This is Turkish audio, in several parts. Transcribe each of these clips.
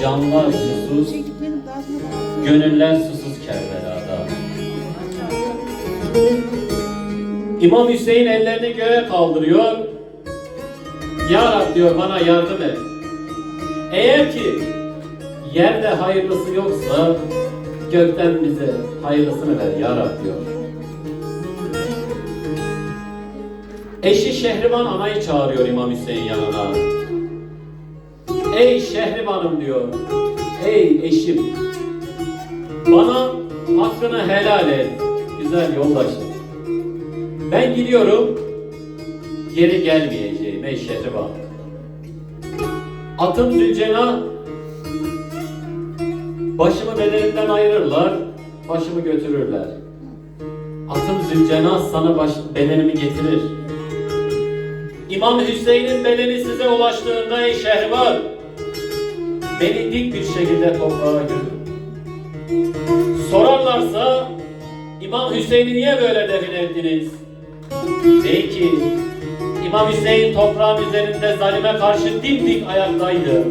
Canlar susuz, gönüller susuz Kerbela'da. İmam Hüseyin ellerini göğe kaldırıyor. Ya Rab diyor bana yardım et. Eğer ki yerde hayırlısı yoksa gökten bize hayırlısını ver ya Rab diyor. Eşi Şehriban anayı çağırıyor İmam Hüseyin yanına. Ey Şehriban'ım diyor. Ey eşim. Bana hakkını helal et. Güzel yoldaşım. Ben gidiyorum. Geri gelmeyeceğim ey Şehriban. Atım Zülcenah başımı bedenimden ayırırlar, başımı götürürler. Atım Zülcenah sana baş, bedenimi getirir. İmam Hüseyin'in bedeni size ulaştığında ey Şehriban, beni dik bir şekilde toprağa gömün. Sorarlarsa İmam Hüseyin'i niye böyle defin ettiniz? Belki İmam Hüseyin toprağın üzerinde zalime karşı dimdik ayaktaydı.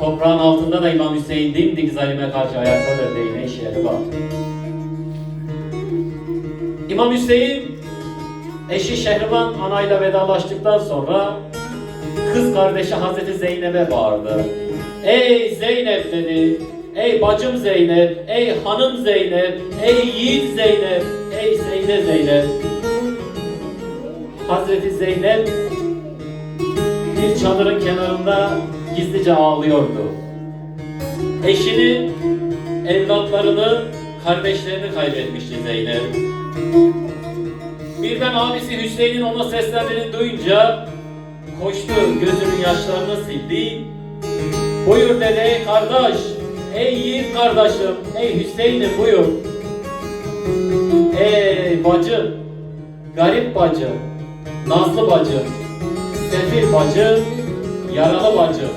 Toprağın altında da İmam Hüseyin dimdik zalime karşı ayaktadır deyin ey Şehriban. İmam Hüseyin eşi Şehriban anayla vedalaştıktan sonra kız kardeşi Hazreti Zeynep'e bağırdı. Ey Zeynep dedi. Ey bacım Zeynep, ey hanım Zeynep, ey yiğit Zeynep, ey Zeynep Zeynep. Hazreti Zeynep bir çadırın kenarında gizlice ağlıyordu. Eşini, evlatlarını, kardeşlerini kaybetmişti Zeynep. Birden abisi Hüseyin'in ona seslendiğini duyunca koştu, gözünün yaşlarını sildi. Buyur dedi ey kardeş, ey yiğit kardeşim, ey Hüseyin'im buyur. Ey bacım, garip bacım, nazlı bacım, sefil bacım, yaralı bacım.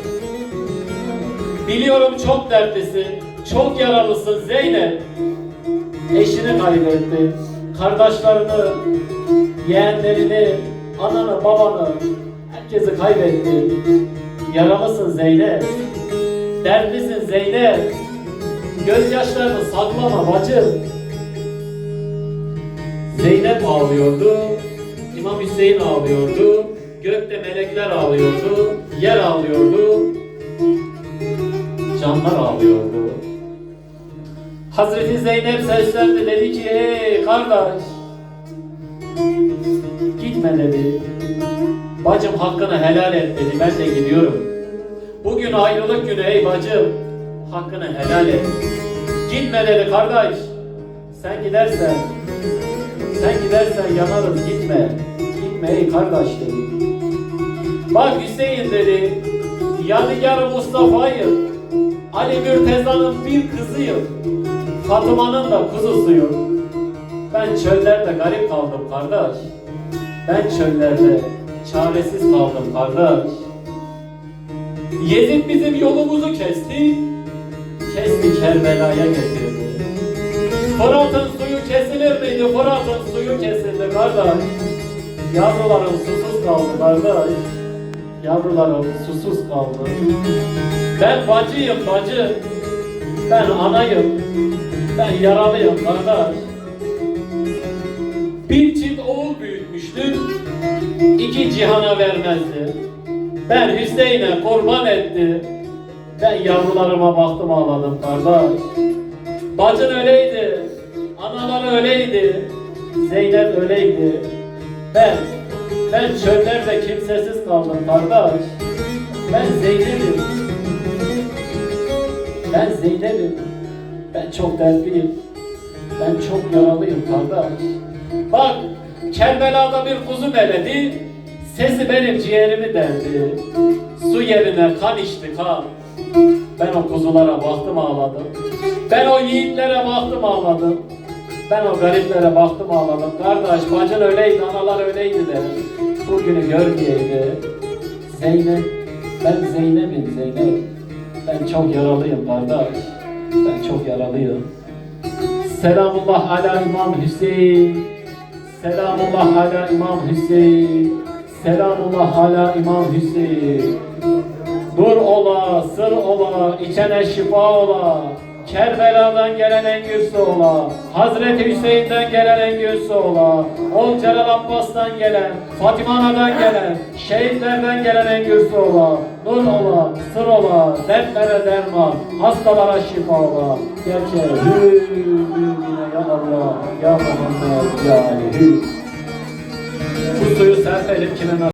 Biliyorum çok dertlisin, çok yaralısın Zeynep. Eşini kaybetti, kardeşlerini, yeğenlerini, ananı, babanı, herkesi kaybetti. Yaralısın Zeynep. Dertlisin Zeynep. Gözyaşlarını saklama bacım. Zeynep ağlıyordu. İmam Hüseyin ağlıyordu. Gökte melekler ağlıyordu. Yer ağlıyordu. Canlar ağlıyordu. Hazreti Zeynep seslendi dedi ki ey kardeş gitme dedi. Bacım hakkını helal et dedi. Ben de gidiyorum. Bugün ayrılık günü ey bacım. Hakkını helal et. Gitme dedi kardeş. Sen gidersen sen gidersen yanarız gitme. Gitme ey kardeş dedi. Bak Hüseyin dedi. Yadigar Mustafa'yım. Ali Mürteza'nın bir kızıyım. Fatıma'nın da kuzusuyum. Ben çöllerde garip kaldım kardeş. Ben çöllerde çaresiz kaldım kardeş. Yezid bizim yolumuzu kesti, kesti Kerbela'ya getirdi. Fırat'ın suyu kesilir miydi? Fırat'ın suyu kesildi kardeş. Yavrularım susuz kaldı kardeş. Yavrularım susuz kaldı. Ben bacıyım bacı. Ben anayım. Ben yaralıyım kardeş. Bir çift oğul büyütmüştüm. iki cihana vermezdi. Ben Hüseyin'e kurban etti. Ben yavrularıma baktım ağladım kardeş. Bacın öyleydi. Anaları öyleydi. Zeynep öyleydi. Ben, ben çöllerde kimsesiz kaldım kardeş. Ben Zeynep'im. Ben Zeynep'im. Ben çok dertliyim. Ben çok yaralıyım kardeş. Bak Kerbela'da bir kuzu beledi. Sesi benim ciğerimi deldi. Su yerine kan içti kan. Ben o kuzulara baktım ağladım. Ben o yiğitlere baktım ağladım. Ben o gariplere baktım ağladım. Kardeş bacın öyleydi, analar öyleydi de. Bugünü görmeyeydi. Zeynep, ben Zeynep'im Zeynep. Ben çok yaralıyım kardeş. Ben çok yaralıyım. Selamullah ala İmam Hüseyin. Selamullah ala İmam Hüseyin. Selamullah ala İmam Hüseyin. Dur ola, sır ola, içene şifa ola. Kerbela'dan gelen en ola. Hazreti Hüseyin'den gelen en ola. Ol Celal Abbas'tan gelen, Fatima Ana'dan gelen, şehitlerden gelen en ola. Nur ola, sır ola, dertlere derman, hastalara şifa ola. Gerçe hü, yine ya Allah, ya Muhammed. Bu suyu serpelim kime nasip